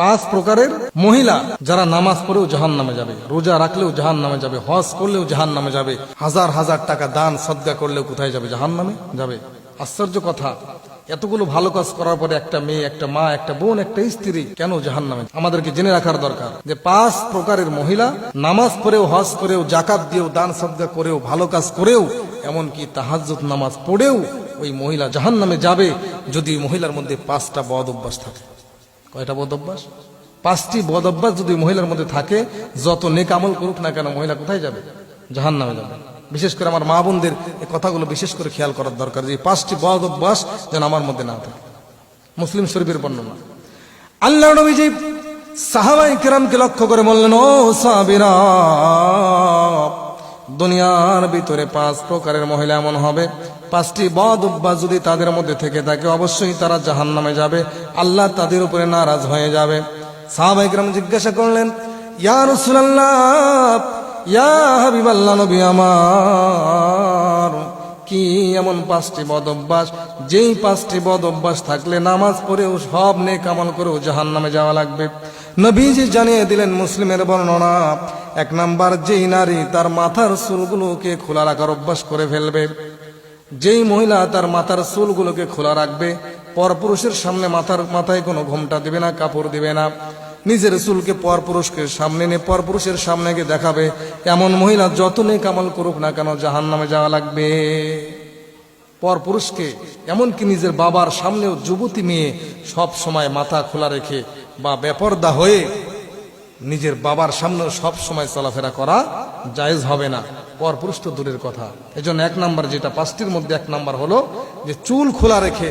পাঁচ প্রকারের মহিলা যারা নামাজ পড়েও জাহান নামে যাবে, রোজা রাখলেও জাহান নামে যাবে, হজ করলেও জাহান নামে যাবে, হাজার হাজার টাকা দান, সদ্গা করলেও কোথায় যাবে? জাহান নামে যাবে। আশ্চর্য কথা। এতগুলো ভালো কাজ করার পরে একটা মেয়ে, একটা মা, একটা বোন, একটা স্ত্রী কেন জাহান নামে আমাদেরকে জেনে রাখার দরকার যে পাঁচ প্রকারের মহিলা নামাজ পড়েও, হজ করেও জাকাত দিয়েও, দান, সদ্গা করেও, ভালো কাজ করেও, এমনকি তাহাজ্জুদ নামাজ পড়েও ওই মহিলা জাহান নামে যাবে যদি মহিলার মধ্যে পাঁচটা বদ অভ্যাস থাকে। কয়টা বদ অভ্যাস? পাঁচটি বদ অভ্যাস যদি মহিলার মধ্যে থাকে, যত নেক আমল করুক না কেন মহিলা কোথায় যাবে? জাহান নামে যাবে। বিশেষ করে আমার মা বোনদের এই কথাগুলো বিশেষ করে খেয়াল করার দরকার যে, পাঁচটি বদ অভ্যাস যেন আমার মধ্যে না থাকে। মুসলিম শরীফের বর্ণনা। আল্লাহ নবীজি সাহাবাই কিরামকে লক্ষ্য করে বললেন, ও সাবিরা দুনিয়ার ভিতরে পাঁচ প্রকারের মহিলা এমন হবে। পাঁচটি বদ অভ্যাস যদি তাদের মধ্যে থেকে থাকে, অবশ্যই তারা জাহান নামে যাবে। আল্লাহ তাদের উপরে নারাজ হয়ে যাবে। সাহাবাইকরাম জিজ্ঞাসা করলেন, ইয়া রসুলাল্লাহ, ইয়া হাবিবাল্লাহ নবী আমার, কি এমন পাঁচটি বদ অভ্যাস? যেই পাঁচটি বদ অভ্যাস থাকলে নামাজ পড়েও সব নেক আমল করেও জাহান নামে যাওয়া লাগবে। নবীজি জানিয়ে দিলেন, মুসলিমের বর্ণনা, এক নাম্বার যেই নারী তার মাথার চুলগুলোকে খোলা রাখার অভ্যাস করে ফেলবে। যেই মহিলা তার মাথার চুলগুলোকে খোলা রাখবে, পরপুরুষের সামনে মাথার, মাথায় কোনো ঘোমটা দিবে না, কাপড় দিবে না। নিজের চুলকে পরপুরুষকে সামনে নিয়ে, পরপুরুষের সামনে গিয়ে দেখাবে, এমন মহিলা যত নেই কামাল করুক না কেন জাহান নামে যাওয়া লাগবে। পরপুরুষকে এমনকি নিজের বাবার সামনেও যুবতী মেয়ে সব সময় মাথা খোলা রেখে বা বেপর্দা হয়ে নিজের বাবার সামনে সব সময় চলাফেরা করা জায়েজ হবে না। পরপুরুষ তো দূরের কথা। এজন্য এক নাম্বার যেটা, পাঁচটির মধ্যে এক নাম্বার হলো যে চুল খোলা রেখে,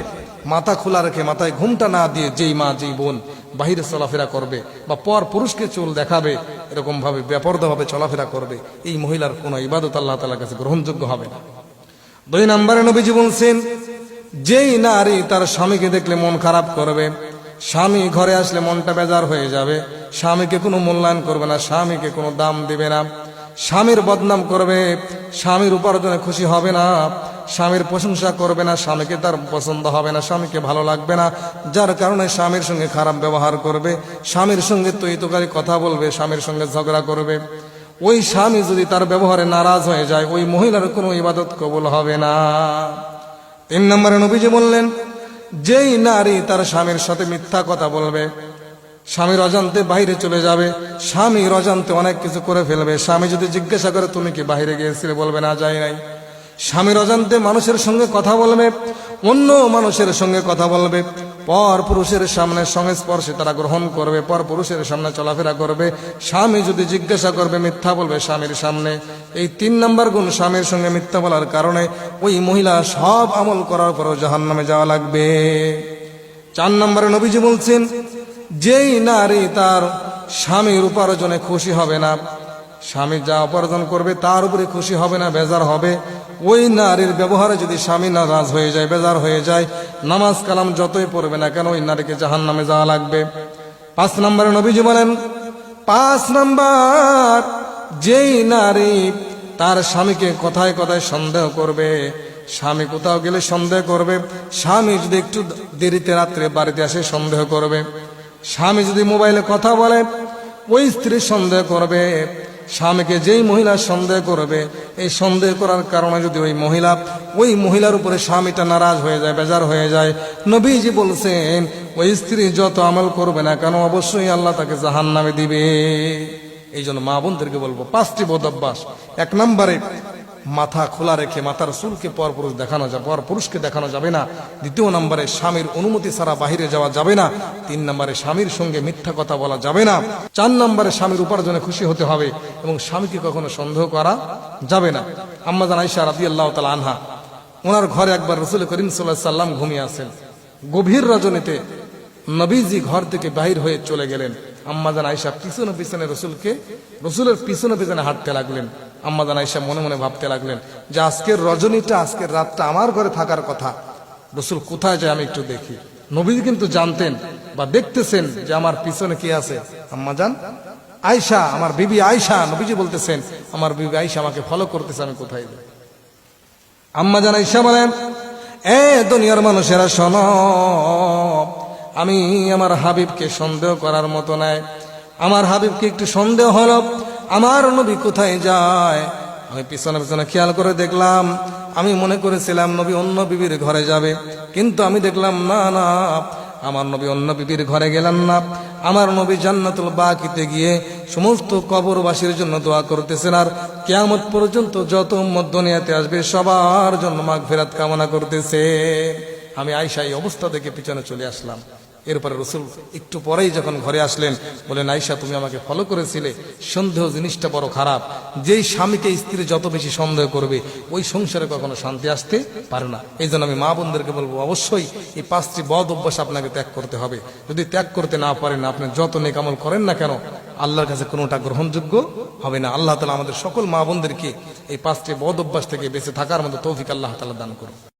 মাথা খোলা রেখে, মাথায় ঘুমটা না দিয়ে যেই মা যেই বোন বাহিরে চলাফেরা করবে বা পর পুরুষকে চুল দেখাবে এরকম ভাবে বেপর্দাভাবে চলাফেরা করবে, এই মহিলার কোনো ইবাদত আল্লাহ তালার কাছে গ্রহণযোগ্য হবে না। দুই নম্বরে নবীজি বলছেন, যেই নারী তার স্বামীকে দেখলে মন খারাপ করবে স্বামী ঘরে আসলে মনটা বেজার হয়ে যাবে। স্বামীকে কোনো মূল্যায়ন করবে না, স্বামীকে কোনো দাম দিবে না। স্বামীর বদনাম করবে, স্বামীর উপার্জনে খুশি হবে না, স্বামীর প্রশংসা করবে না, স্বামীকে তার পছন্দ হবে না, স্বামীকে ভালো লাগবে না। যার কারণে স্বামীর সঙ্গে খারাপ ব্যবহার করবে, স্বামীর সঙ্গে তৈতকারী কথা বলবে, স্বামীর সঙ্গে ঝগড়া করবে। ওই স্বামী যদি তার ব্যবহারে নারাজ হয়ে যায়, ওই মহিলার কোনো ইবাদত কবুল হবে না। তিন নম্বরে নবীজি বললেন যেই নারী তার স্বামীর সাথে মিথ্যা কথা বলবে, স্বামী অজান্তে বাইরে চলে যাবে, স্বামী অজান্তে অনেক কিছু করে ফেলবে। স্বামী যদি জিজ্ঞাসা করে, তুমি কি বাইরে গিয়েছিলে? বলবে, না, যাই নাই। স্বামীর অজান্তে মানুষের সঙ্গে কথা বলবে, অন্য মানুষের সঙ্গে কথা বলবে। পর পুরুষের সামনে সংস্পর্শে তারা গ্রহণ করবে, পর পুরুষের সামনে চলাফেরা করবে। স্বামী যদি জিজ্ঞাসা করবে, মিথ্যা বলবে স্বামীর সামনে। এই তিন নম্বর গুণ স্বামীর সঙ্গে মিথ্যা বলার কারণে ওই মহিলা সব আমল করার পরও জাহান নামে যাওয়া লাগবে। চার নম্বরে নবীজি বলছেন, যেই নারী তার স্বামীর উপার্জনে খুশি হবে না স্বামী যা উপার্জন করবে তার উপরে খুশি হবে না, বেজার হবে। ওই নারীর ব্যবহারে যদি স্বামী নারাজ হয়ে যায়, বেজার হয়ে যায়, নামাজ কালাম যতই পড়বে না কেন ওই নারীকে জাহান নামে যাওয়া লাগবে। পাঁচ নম্বরে নবীজি বলেন, পাঁচ নাম্বার, যেই নারী তার স্বামীকে কথায় কথায় সন্দেহ করবে, স্বামী কোথাও গেলে সন্দেহ করবে, স্বামী যদি একটু দেরিতে রাত্রে বাড়িতে আসে সন্দেহ করবে, স্বামী যদি মোবাইলে কথা বলে, ওই স্ত্রী সন্দেহ করবে। স্বামীকে যেই মহিলা সন্দেহ করবে, এই সন্দেহ করার কারণে যদি ওই মহিলা, ওই মহিলার উপরে স্বামীটা নারাজ হয়ে যায়, বেজার হয়ে যায়, নবীজি বলছেন, ওই স্ত্রী যত আমল করবে না কেন, অবশ্যই আল্লাহ তাকে জাহান নামে দিবে। এই জন্য মা বোনদেরকে বলব, পাঁচটি বদ অভ্যাস। এক নম্বরে মাথা খোলা রেখে মাথার চুলকে পরপুরুষ দেখানো যাবে পর পুরুষকে দেখানো যাবে না। দ্বিতীয় নম্বরে স্বামীর অনুমতি ছাড়া বাহিরে যাওয়া যাবে না। তিন নম্বরে স্বামীর সঙ্গে মিথ্যা কথা বলা যাবে না। চার নম্বরে স্বামীর উপার্জনে খুশি হতে হবে এবং স্বামীকে কখনো সন্দেহ করা যাবে না। আম্মাজান আইসা রাদি আল্লাহ তালা আনহা, ওনার ঘরে একবার রসুল করিম সাল্লাহ সাল্লাম ঘুমিয়ে আসেন। গভীর রজনীতে নবীজি ঘর থেকে বাহির হয়ে চলে গেলেন। আম্মাজান আয়সা পিছনে পিছনে রসুলকে, রসুলের পিছনে পিছনে হাঁটতে লাগলেন। আম্মাজান আয়সা মনে মনে ভাবতে লাগলেন যে আজকের রজনীটা, আজকের রাতটা আমার ঘরে থাকার কথা। রসুল কোথায় যায় আমি একটু দেখি। নবীজি কিন্তু জানতেন বা দেখতেছেন যে আমার পিছনে কি আছে। আম্মাজান আয়সা আমার বিবি আয়সা নবীজি বলতেছেন, আমার বিবি আয়সা আমাকে ফলো করতেছে, আমি কোথায় যাই আম্মা জান ঈশা বলেন, এ দুনিয়ার মানুষেরা শোনো, আমি আমার হাবিবকে সন্দেহ করার মতো নাই। আমার হাবিবকে একটু সন্দেহ হলো আমার নবী কোথায় যায়? আমি পিছনে পিছনে খেয়াল করে দেখলাম, আমি মনে করেছিলাম নবী অন্য বিবির ঘরে যাবে। কিন্তু আমি দেখলাম, না না, আমার নবী অন্য বিবির ঘরে গেলেন না। আমার নবী জান্নাতুল বাকিতে গিয়ে সমস্ত কবরবাসীর জন্য দোয়া করতেছেন আর কেয়ামত পর্যন্ত যত মধ্যনিয়াতে আসবে, সবার জন্য মাঘ ফেরাত কামনা করতেছে। আমি আয়সা এই অবস্থা থেকে পিছনে চলে আসলাম। এরপরে রসুল একটু পরেই যখন ঘরে আসলেন বলেন আয়সা তুমি আমাকে ফলো করেছিলে। সন্দেহ জিনিসটা বড় খারাপ। যেই স্বামীকে স্ত্রী যত বেশি সন্দেহ করবে, ওই সংসারে কখনো শান্তি আসতে পারে না। এই জন্য আমি মা বোনদেরকে বলব, অবশ্যই এই পাঁচটি বদ অভ্যাস আপনাকে ত্যাগ করতে হবে। যদি ত্যাগ করতে না পারেন, আপনি যত নেকামল করেন না কেন, আল্লাহর কাছে কোনোটা গ্রহণযোগ্য হবে না। আল্লাহ তালা আমাদের সকল মা বোনদেরকে এই পাঁচটি বদ অভ্যাস থেকে বেঁচে থাকার মতো তৌফিক আল্লাহ তালা দান করুন।